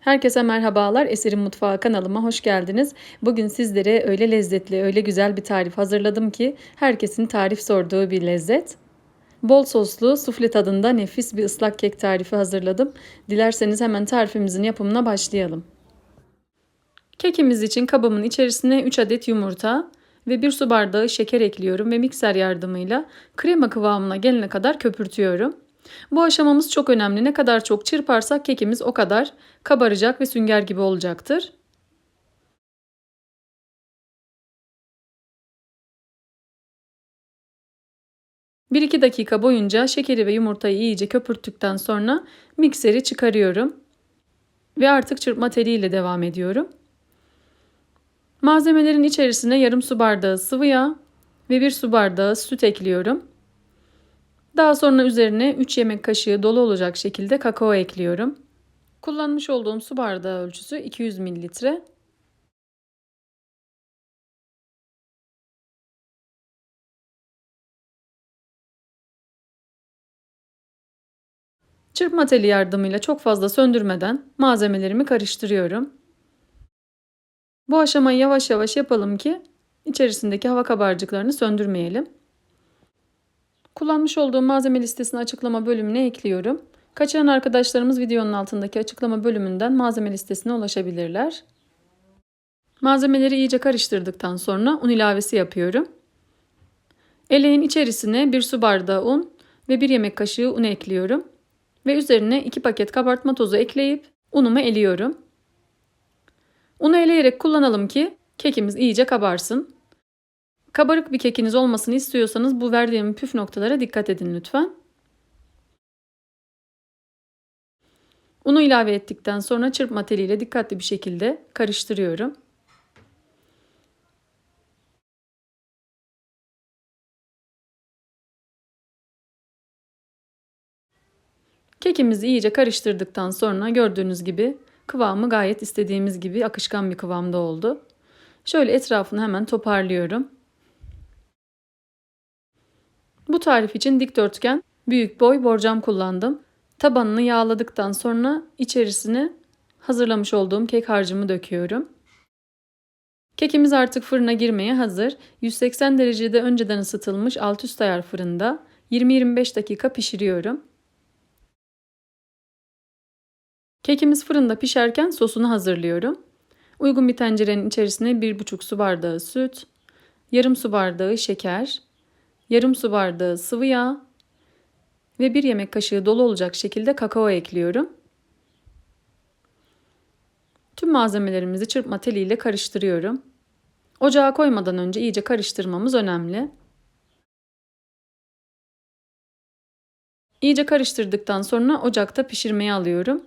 Herkese merhabalar. Eserin Mutfağı kanalıma hoş geldiniz. Bugün sizlere öyle lezzetli, öyle güzel bir tarif hazırladım ki herkesin tarif sorduğu bir lezzet. Bol soslu, sufle tadında nefis bir ıslak kek tarifi hazırladım. Dilerseniz hemen tarifimizin yapımına başlayalım. Kekimiz için kabımın içerisine 3 adet yumurta ve 1 su bardağı şeker ekliyorum ve mikser yardımıyla krema kıvamına gelene kadar köpürtüyorum. Bu aşamamız çok önemli. Ne kadar çok çırparsak kekimiz o kadar kabaracak ve sünger gibi olacaktır. Bir iki dakika boyunca şekeri ve yumurtayı iyice köpürttükten sonra mikseri çıkarıyorum. Ve artık çırpma teliyle devam ediyorum. Malzemelerin içerisine yarım su bardağı sıvı yağ ve bir su bardağı süt ekliyorum. Daha sonra üzerine 3 yemek kaşığı dolu olacak şekilde kakao ekliyorum. Kullanmış olduğum su bardağı ölçüsü 200 mililitre. Çırpma teli yardımıyla çok fazla söndürmeden malzemelerimi karıştırıyorum. Bu aşamayı yavaş yavaş yapalım ki içerisindeki hava kabarcıklarını söndürmeyelim. Kullanmış olduğum malzeme listesini açıklama bölümüne ekliyorum. Kaçıran arkadaşlarımız videonun altındaki açıklama bölümünden malzeme listesine ulaşabilirler. Malzemeleri iyice karıştırdıktan sonra un ilavesi yapıyorum. Eleğin içerisine bir su bardağı un ve bir yemek kaşığı un ekliyorum. Ve üzerine 2 paket kabartma tozu ekleyip unumu eliyorum. Unu eleyerek kullanalım ki kekimiz iyice kabarsın. Kabarık bir kekiniz olmasını istiyorsanız bu verdiğim püf noktalara dikkat edin lütfen. Unu ilave ettikten sonra çırpma teliyle dikkatli bir şekilde karıştırıyorum. Kekimizi iyice karıştırdıktan sonra gördüğünüz gibi kıvamı gayet istediğimiz gibi akışkan bir kıvamda oldu. Şöyle etrafını hemen toparlıyorum. Bu tarif için dikdörtgen büyük boy borcam kullandım. Tabanını yağladıktan sonra içerisine hazırlamış olduğum kek harcımı döküyorum. Kekimiz artık fırına girmeye hazır. 180 derecede önceden ısıtılmış alt üst ayar fırında 20-25 dakika pişiriyorum. Kekimiz fırında pişerken sosunu hazırlıyorum. Uygun bir tencerenin içerisine 1,5 su bardağı süt, yarım su bardağı şeker, yarım su bardağı sıvı yağ ve bir yemek kaşığı dolu olacak şekilde kakao ekliyorum. Tüm malzemelerimizi çırpma teliyle karıştırıyorum. Ocağa koymadan önce iyice karıştırmamız önemli. İyice karıştırdıktan sonra ocakta pişirmeye alıyorum.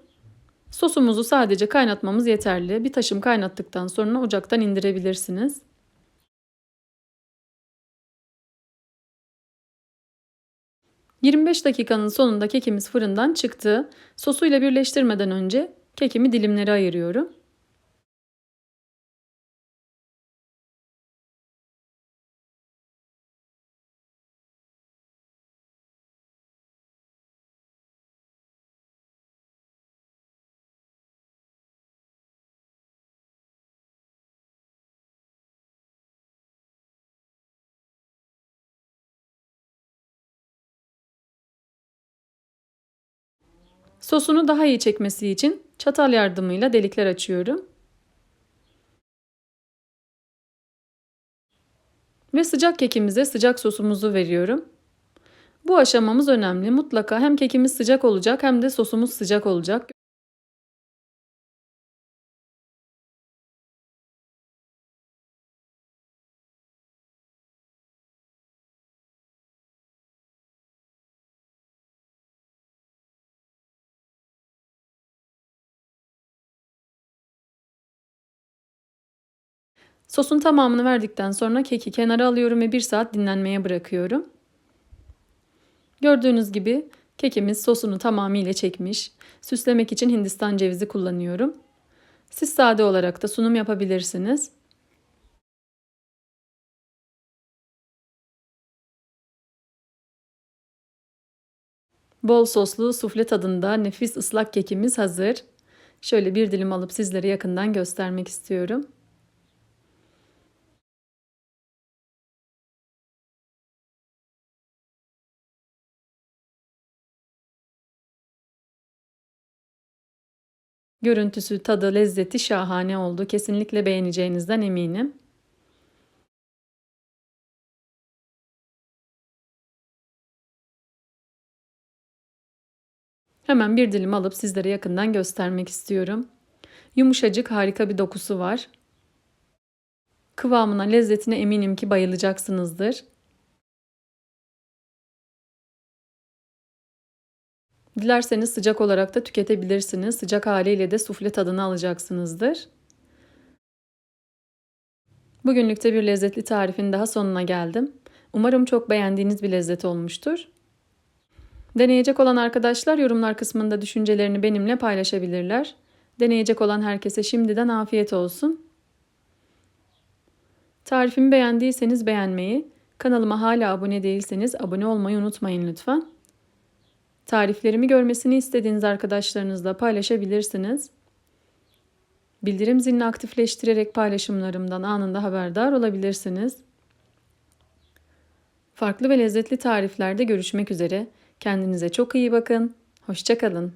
Sosumuzu sadece kaynatmamız yeterli. Bir taşım kaynattıktan sonra ocaktan indirebilirsiniz. 25 dakikanın sonunda kekimiz fırından çıktı. Sosuyla birleştirmeden önce kekimi dilimlere ayırıyorum. Sosunu daha iyi çekmesi için çatal yardımıyla delikler açıyorum. Ve sıcak kekimize sıcak sosumuzu veriyorum. Bu aşamamız önemli. Mutlaka hem kekimiz sıcak olacak hem de sosumuz sıcak olacak. Sosun tamamını verdikten sonra keki kenara alıyorum ve bir saat dinlenmeye bırakıyorum. Gördüğünüz gibi kekimiz sosunu tamamıyla çekmiş. Süslemek için hindistan cevizi kullanıyorum. Siz sade olarak da sunum yapabilirsiniz. Bol soslu sufle tadında nefis ıslak kekimiz hazır. Şöyle bir dilim alıp sizlere yakından göstermek istiyorum. Görüntüsü, tadı, lezzeti şahane oldu. Kesinlikle beğeneceğinizden eminim. Hemen bir dilim alıp sizlere yakından göstermek istiyorum. Yumuşacık harika bir dokusu var. Kıvamına, lezzetine eminim ki bayılacaksınızdır. Dilerseniz sıcak olarak da tüketebilirsiniz. Sıcak haliyle de sufle tadını alacaksınızdır. Bugünlük de bir lezzetli tarifin daha sonuna geldim. Umarım çok beğendiğiniz bir lezzet olmuştur. Deneyecek olan arkadaşlar yorumlar kısmında düşüncelerini benimle paylaşabilirler. Deneyecek olan herkese şimdiden afiyet olsun. Tarifimi beğendiyseniz beğenmeyi, kanalıma hala abone değilseniz abone olmayı unutmayın lütfen. Tariflerimi görmesini istediğiniz arkadaşlarınızla paylaşabilirsiniz. Bildirim zilini aktifleştirerek paylaşımlarımdan anında haberdar olabilirsiniz. Farklı ve lezzetli tariflerde görüşmek üzere. Kendinize çok iyi bakın. Hoşçakalın.